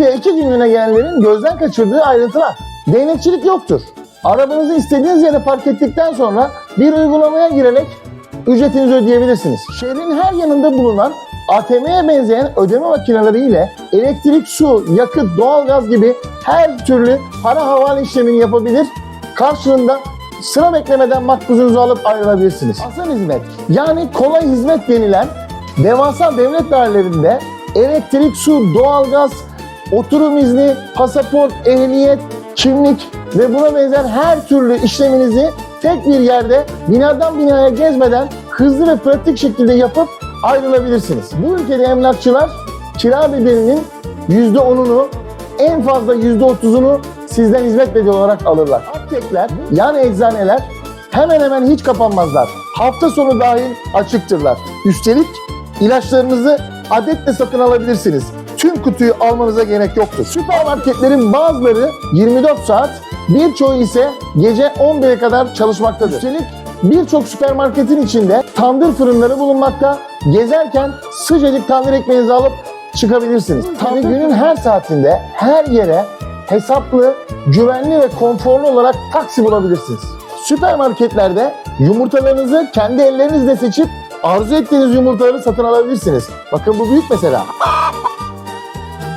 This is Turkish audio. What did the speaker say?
Bankaya iki günlüğüne gelenlerin gözden kaçırdığı ayrıntılar. Değnekçilik yoktur. Arabanızı istediğiniz yere park ettikten sonra bir uygulamaya girerek ücretinizi ödeyebilirsiniz. Şehrin her yanında bulunan ATM'ye benzeyen ödeme makineleri ile elektrik, su, yakıt, doğalgaz gibi her türlü para havale işlemini yapabilir. Karşılığında sıra beklemeden makbuzunuzu alıp ayrılabilirsiniz. Asıl hizmet yani kolay hizmet denilen devasa devlet dairelerinde elektrik, su, doğalgaz, oturum izni, pasaport, ehliyet, kimlik ve buna benzer her türlü işleminizi tek bir yerde binadan binaya gezmeden hızlı ve pratik şekilde yapıp ayrılabilirsiniz. Bu ülkede emlakçılar kira bedelinin %10'unu en fazla %30'unu sizden hizmet bedeli olarak alırlar. Aptekler yani eczaneler hemen hemen hiç kapanmazlar. Hafta sonu dahil açıktırlar. Üstelik ilaçlarınızı adetle satın alabilirsiniz. Tüm kutuyu almanıza gerek yoktur. Süpermarketlerin bazıları 24 saat, birçoğu ise gece 11'e kadar çalışmaktadır. Üstelik birçok süpermarketin içinde tandır fırınları bulunmakta. Gezerken sıcacık tandır ekmeğinizi alıp çıkabilirsiniz. Tabii günün her saatinde her yere hesaplı, güvenli ve konforlu olarak taksi bulabilirsiniz. Süpermarketlerde yumurtalarınızı kendi ellerinizle seçip arzu ettiğiniz yumurtaları satın alabilirsiniz. Bakın bu büyük mesela.